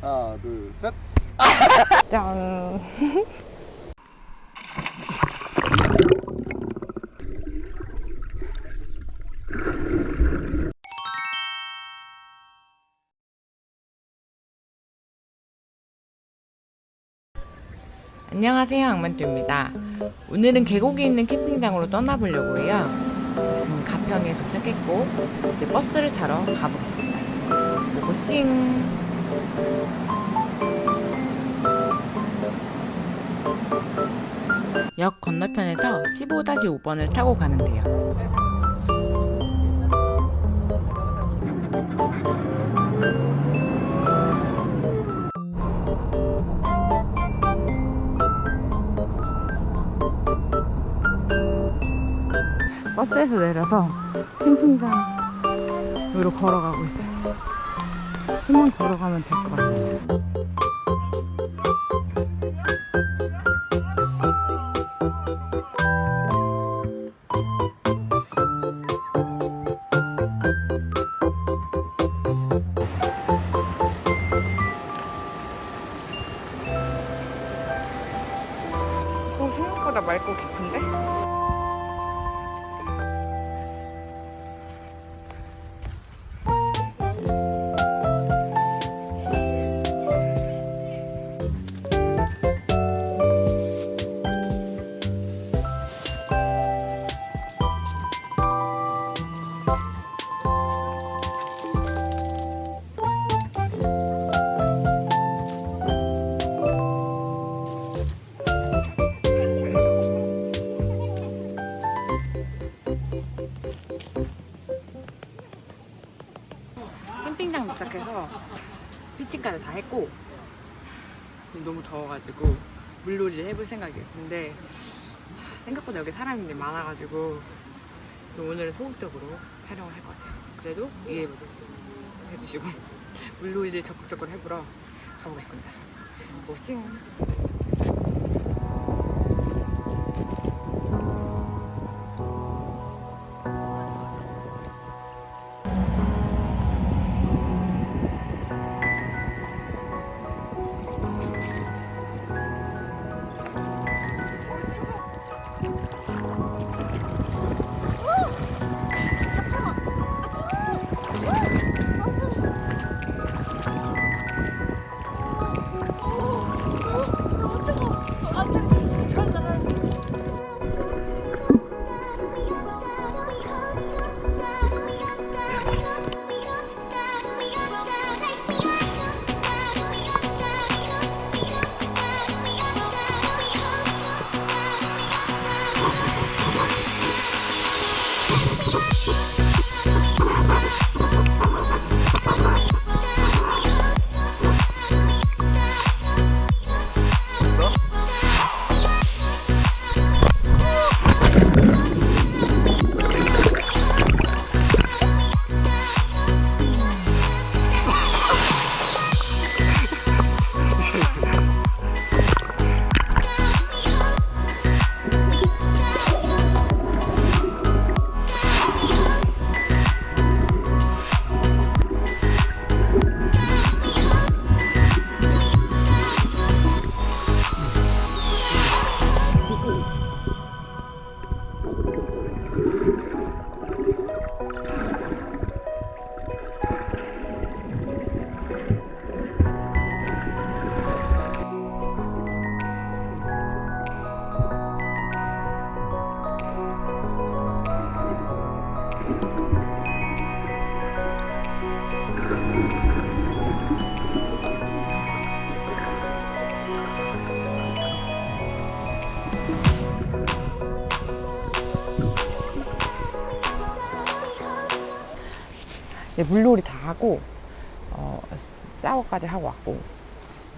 하나, 둘, 셋. 짠. 안녕하세요, 악만두입니다. 오늘은 계곡에 있는 캠핑장으로 떠나보려고 해요. 지금 가평에 도착했고 이제 버스를 타러 가보겠습니다. 고고싱! 역 건너편에서 15-5번을 타고 가면 돼요. 버스에서 내려서 캠핑장으로 걸어가고 있어요. 좀만 걸어가면 될 것 같아요. 오, 생각보다 맑고 깊은데? 캠핑장 도착해서 피칭까지 다 했고 너무 더워가지고 물놀이를 해볼 생각이에요. 근데 생각보다 여기 사람이 많아가지고 오늘은 소극적으로 촬영을 할 것 같아요. 그래도 이해 해주시고 물놀이를 적극적으로 해보러 가보겠습니다. 오싱. 물놀이 다 하고 어, 샤워까지 하고 왔고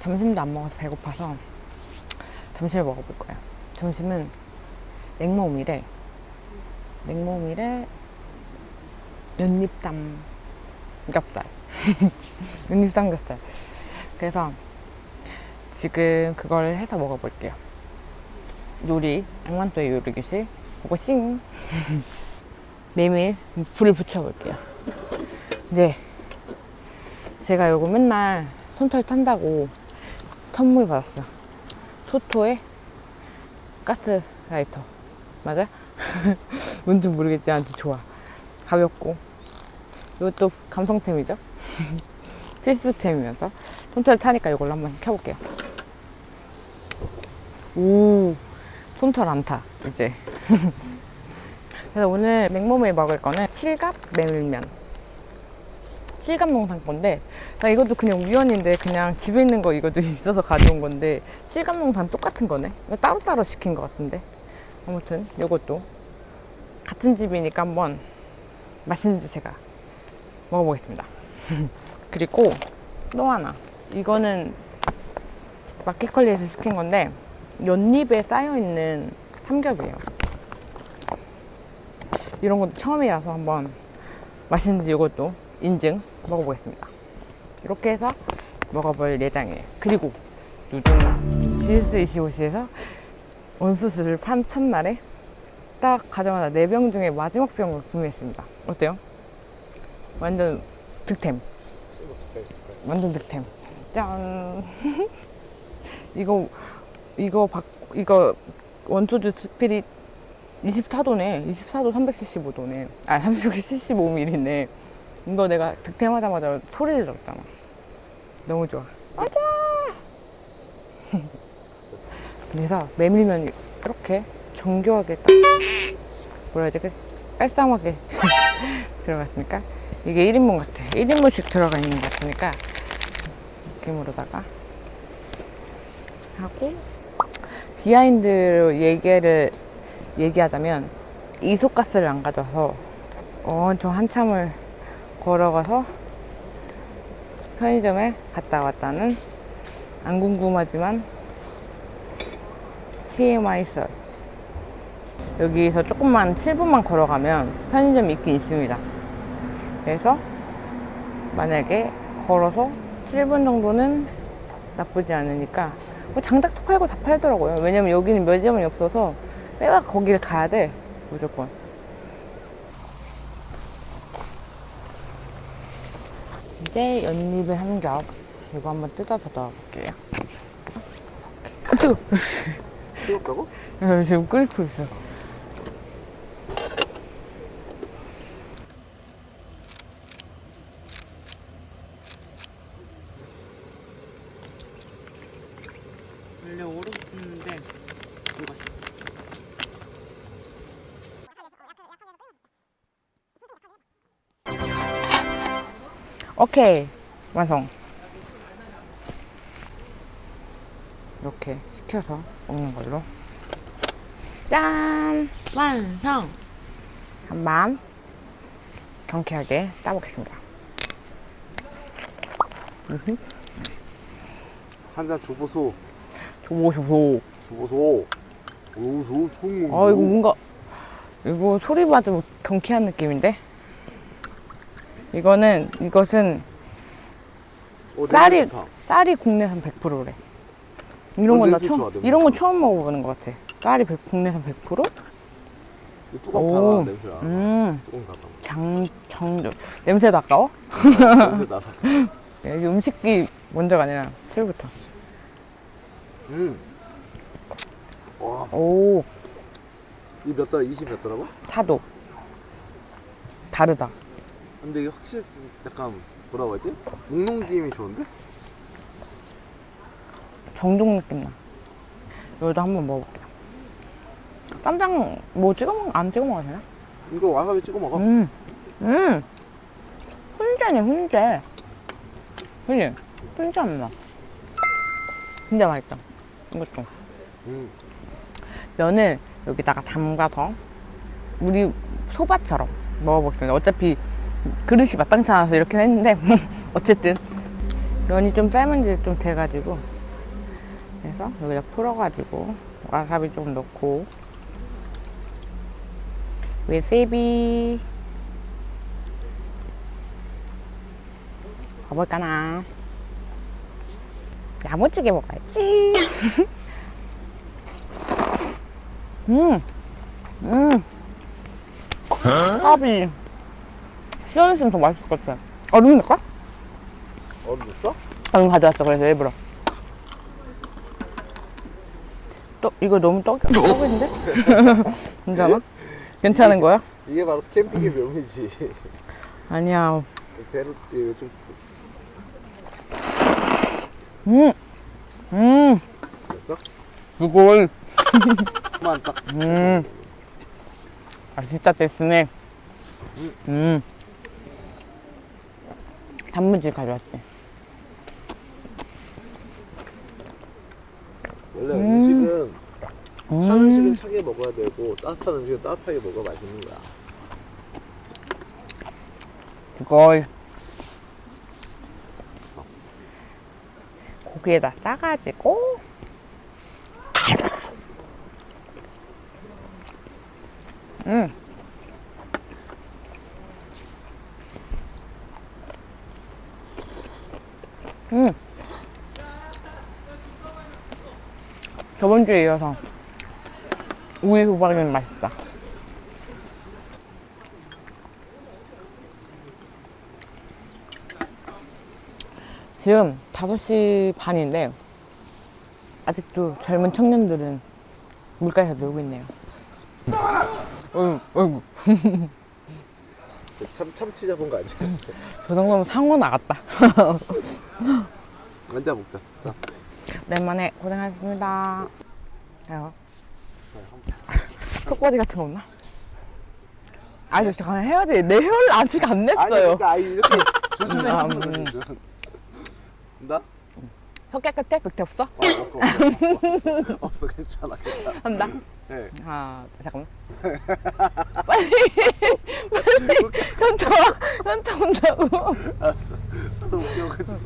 점심도 안 먹어서 배고파서 점심을 먹어볼 거예요. 점심은 냉모밀에 냉모밀에 연잎 삼겹살 연잎 삼겹살 그래서 지금 그걸 해서 먹어볼게요. 요리 양만또의 요리 교실 그거 싱 메밀 불을 붙여볼게요. 네. 제가 요거 맨날 손털 탄다고 선물 받았어. 토토의 가스 라이터. 맞아? 뭔지 모르겠지만 아무튼 좋아. 가볍고. 이것도 감성템이죠? 필수템이면서. 손털 타니까 이걸로 한번 켜볼게요. 오, 손털 안 타, 이제. 그래서 오늘 냉모밀 먹을 거는 칠갑 메밀면. 칠갑농산 건데, 나 이것도 그냥 우연인데, 그냥 집에 있는 거 이것도 있어서 가져온 건데, 칠갑농산 똑같은 거네? 이거 따로따로 시킨 것 같은데. 아무튼, 요것도. 같은 집이니까 한번 맛있는지 제가 먹어보겠습니다. 그리고 또 하나. 이거는 마켓컬리에서 시킨 건데, 연잎에 쌓여있는 삼겹이에요. 이런 것도 처음이라서 한번 맛있는지 이것도 인증 먹어보겠습니다. 이렇게 해서 먹어볼 예정이에요. 그리고 요즘 GS25시에서 원수술을 판 첫날에 딱 가자마자 4병 중에 마지막 병을 구매했습니다. 어때요? 완전 득템. 완전 득템. 짠. 이거 이거 박 이거 원소주 스피릿 24도네. 24도 375도네. 아, 375ml네. 이거 내가 득템하자마자 소리 질렀잖아. 너무 좋아. 맞아! 그래서 메밀면 이렇게 정교하게 딱, 뭐라 해야 되지? 깔쌈하게 들어갔으니까 이게 1인분 같아. 1인분씩 들어가 있는 것 같으니까 느낌으로다가 하고 비하인드 얘기를 얘기하자면 이소가스를 안 가져와서 엄청 한참을 걸어가서 편의점에 갔다 왔다는 안 궁금하지만 TMI 썰. 여기서 조금만 7분만 걸어가면 편의점이 있긴 있습니다. 그래서 만약에 걸어서 7분 정도는 나쁘지 않으니까 뭐 장작도 팔고 다 팔더라고요. 왜냐면 여기는 매점이 없어서 빼박 거기를 가야 돼 무조건 이제 연잎의 삼겹. 이거 한번 뜯어서 넣어볼게요. 아, 뜨거 뜨겁다고? 지금 끓고 있어 원래 오래 굽는데 이거 오케이 완성. 이렇게 식혀서 먹는 걸로. 짠! 완성! 한번 경쾌하게 따보겠습니다. 한잔 줘보소. 조보 조보 줘보소. 오소 통. 아 이거 뭔가 이거 소리 맞으면 경쾌한 느낌인데 이거는 이것은 어, 쌀이 냄새 좋다. 쌀이 국내산 100%래 이런 어, 건나 냄새 처음 좋아, 냄새 이런 건 좋아. 처음 먹어보는 것 같아 쌀이 100, 국내산 100%? 이 뚜껑 오. 닫아 냄새나. 음 뚜껑 닫아. 장, 정조 냄새도 아까워? 냄새 나서. 여기 음식이 먼저가 아니라 술부터 음. 와, 오 이몇 달? 20몇 달라고? 타도 다르다 근데 이게 확실히 약간 뭐라고 하지? 묵농김이 좋은데? 정종 느낌 나 이것도 한번 먹어볼게요 쌈장 뭐 찍어 먹, 안 찍어 먹어도 되나? 이거 와사비 찍어 먹어. 음, 음, 훈제네 훈제 그지? 훈제 안 나. 진짜 맛있다. 이것도 음. 면을 여기다가 담가서 우리 소바처럼 먹어보겠습니다. 어차피 그릇이 마땅치 않아서 이렇게 했는데 어쨌든. 면이 좀 삶은 지 좀 돼가지고. 그래서 여기다 풀어가지고 와사비 좀 넣고. 와사비. 가볼까나? 야무지게 먹어야지. 음, 음. 까비. 시원했으면 더 맛있을 것 같아. 얼음 넣을까? 얼음 넣었어? 방금 가져왔어 그래서 일부러 또 이거 너무 떡, 떡인데? 괜찮아? 괜찮은 거야? 이게 바로 캠핑의 묘미지. 아니야 배로 이거 좀 음! 음! 됐어? 이걸 그만 딱. 음. 아 진짜 됐으네 음 단무지 가져왔지 원래 음식은 찬 음식은 차게 먹어야 되고 따뜻한 음식은 따뜻하게 먹어야 맛있는 거야. 이걸 고기에다 싸가지고 음. 음. 저번 주에 이어서 우유 호박은 맛있다. 지금 5시 반인데 아직도 젊은 청년들은 물가에서 놀고 있네요. 어이구, 어이구. 그참 참치 잡은 거 아니야? 저 정도면 상어 나갔다. 앉아 먹자. 자. 오랜만에 고생하셨습니다. 아유. 턱받이 같은 거 없나? 아, 저 잠깐 해야 돼. 내 혀를 아직 안 아니 냈어요. 그러니까 아니 이렇게 조준해 아, 하는 음. 거지. 나? 혀 깨끗해? 그렇게 없어? 어, 없어, 없어, 없어 괜찮아 괜찮아. 한다. 네. 둘, 잠깐만. 빨리, 빨리. 현타, 현타 온다고. 나도 웃겨가지고.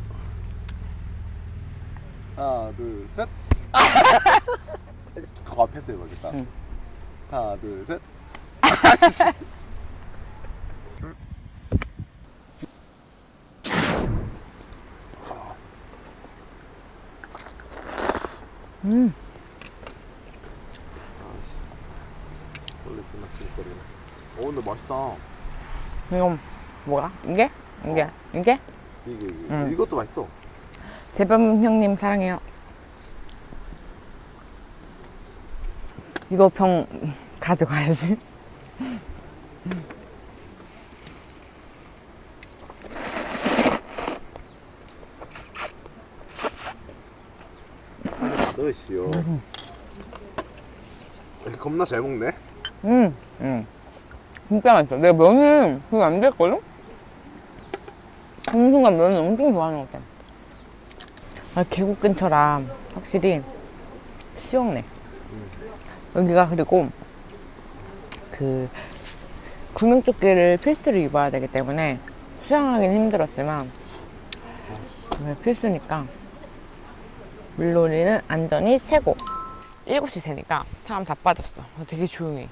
하나 둘 셋. 더 앞에서 해봐야겠다. 응. 하나 둘 셋. 음. 원래 존나 찌거리네. 어 근데 맛있다. 이건 뭐야? 이게? 이게? 이게? 이게, 이게. 응. 이것도 맛있어. 재범 형님 사랑해요. 이거 병 가져가야지. 넣으시오. 겁나 잘 먹네. 음, 음. 진짜 맛있어. 내가 면을 그게 안 됐거든? 어느 순간 면을 엄청 좋아하는 것 같아. 아, 계곡 근처라 확실히 시원해. 여기가 그리고 그 구명조끼를 필수로 입어야 되기 때문에 수영하기는 힘들었지만 정말 필수니까 물놀이는 안전이 최고. 7시 되니까 사람 다 빠졌어. 어, 되게 조용해.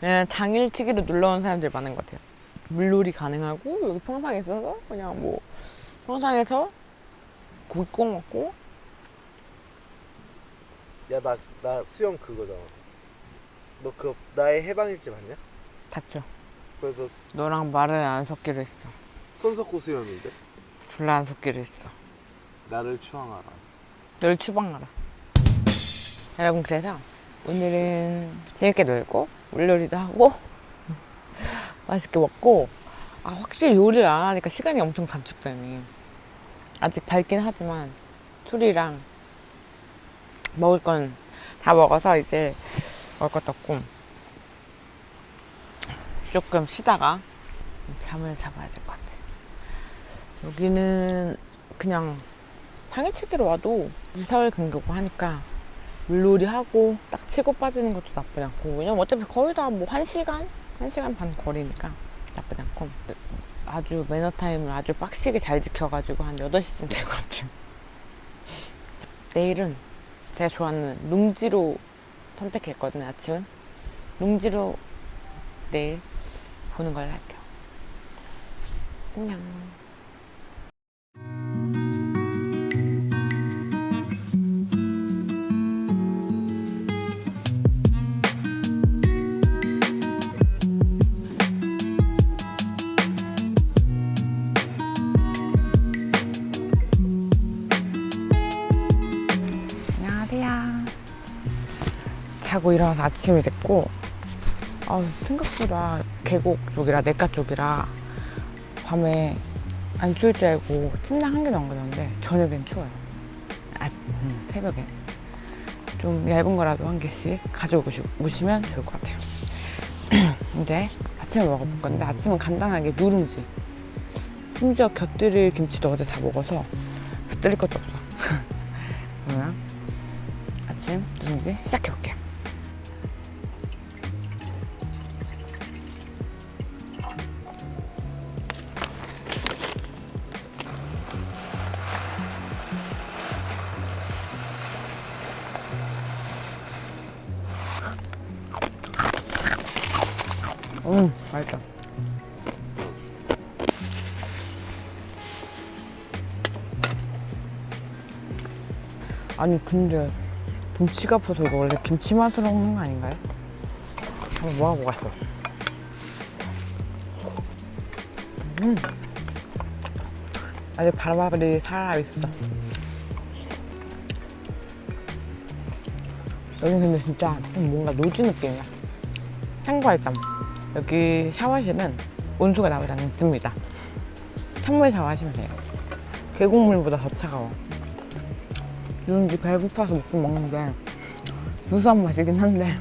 왜냐면 당일치기로 놀러 온 사람들이 많은 것 같아요. 물놀이 가능하고 여기 평상에 있어서 그냥 뭐 평상에서 고기 구워 먹고 야 나 나 수영 그거잖아. 너 그 나의 해방일지 봤냐? 닥쳐. 그래서 너랑 말을 안 섞기로 했어. 손석구 수영인데 불러 안 섞기로 했어. 나를 추앙하라. 널 추방하라. 여러분 그래서 오늘은 재밌게 놀고 물놀이도 하고 맛있게 먹고 아 확실히 요리를 안 하니까 시간이 엄청 단축되네. 아직 밝긴 하지만 술이랑 먹을 건 다 먹어서 이제 먹을 것도 없고 조금 쉬다가 잠을 잡아야 될 것 같아. 여기는 그냥 당일치기로 와도 2, 4일 근교고 하니까 물놀이 하고 딱 치고 빠지는 것도 나쁘지 않고 왜냐면 어차피 거의 다 뭐 1시간? 1시간 반 거리니까 나쁘지 않고 아주 매너 타임을 아주 빡시게 잘 지켜가지고 한 8시쯤 될 것 같아요 내일은 제가 좋아하는 룽지로 선택했거든요 아침은. 룽지로 내일 보는 걸로 할게요. 안녕 자고 일어나서 아침이 됐고 아, 생각보다 계곡 쪽이라 내과 쪽이라 밤에 안 추울 줄 알고 침낭 한 개도 안 가졌는데 저녁엔 추워요. 아, 음, 새벽에 좀 얇은 거라도 한 개씩 가지고 오시- 오시면 좋을 것 같아요. 이제 아침을 먹어볼 건데 아침은 간단하게 누룽지. 심지어 곁들일 김치도 어제 다 먹어서 곁들일 것도 없어. 그러면 아침 누룽지 시작해볼게요. 아니 근데 김치가 아파서 이거 원래 김치 맛으로 먹는 거 아닌가요? 한번 먹어보겠어. 음. 아직 바람알이 살아있어. 여기 근데 진짜 좀 뭔가 노지 느낌이야. 참고할 점. 여기 샤워실은 온수가 나오지 않습니다. 찬물 샤워하시면 돼요. 계곡물보다 더 차가워. 누룽지 배고파서 먹긴 먹는데 구수한 맛이긴 한데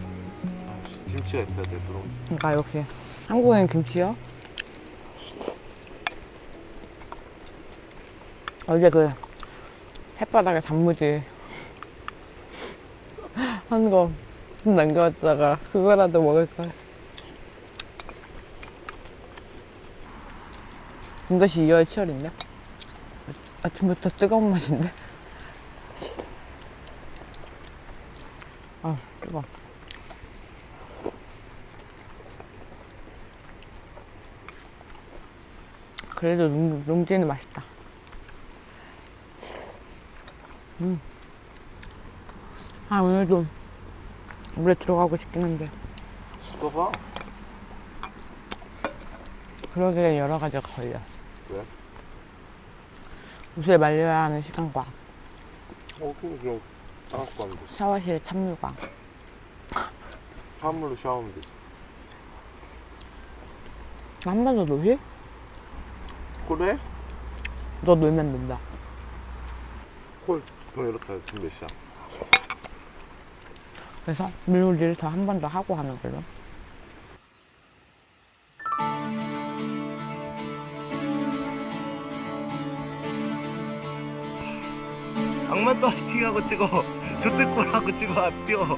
김치가 있어야 돼 그럼 그러니까 역시 한국엔 김치요? 어제 그 햇바닥에 단무지 한 거 좀 남겨왔다가 그거라도 먹을걸 이것이 2월 7월인데? 아침부터 뜨거운 맛인데? 아 뜨거워 그래도 농, 농지는 맛있다. 음. 아, 오늘도 물에 들어가고 싶긴 한데. 먹어봐 그러기엔 여러 가지가 걸려. 왜? 옷을 말려야 하는 시간과 어 그럼 그 하면 돼 샤워실의 찬물과 찬물로 샤워하면 돼 한번 더 놀지? 그래? 너 놀면 된다. 콜 그럼 이렇게 할 지금 몇 시야? 그래서 물놀이를 더 한 번 더 하고 하는 걸로. 악마도 화이팅하고 찍어 조태꼴하고 찍어 안 뛰어.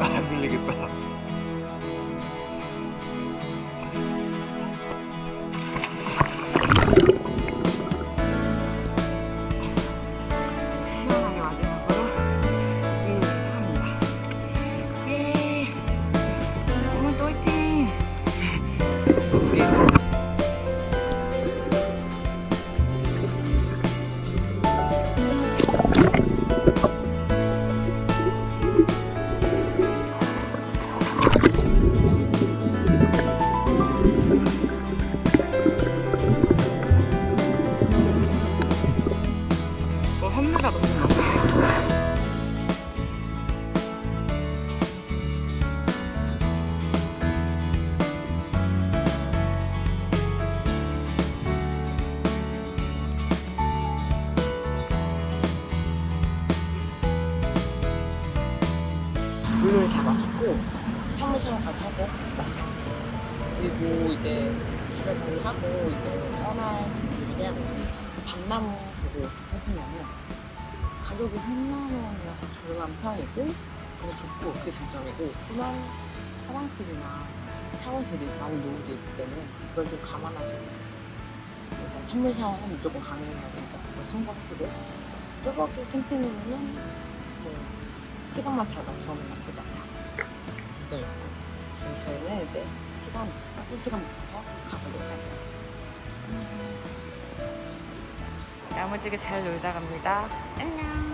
안 들리겠다 그게 좋고 그게 장점이고 하지만 화장실이나 샤워실이 많이 노후돼 있기 때문에 그걸 좀 감안하시고 일단 찬물 샤워는 무조건 가능해야 되니까 그걸 참고하시고 뚜벅이 캠핑으로는 뭐 시간만 잘 맞춰오면 나쁘지 않다 그래서 그래서 저희는 이제 시간 한 시간 붙여서 가보도록 할게요 야무지게 잘 놀다 갑니다. 안녕.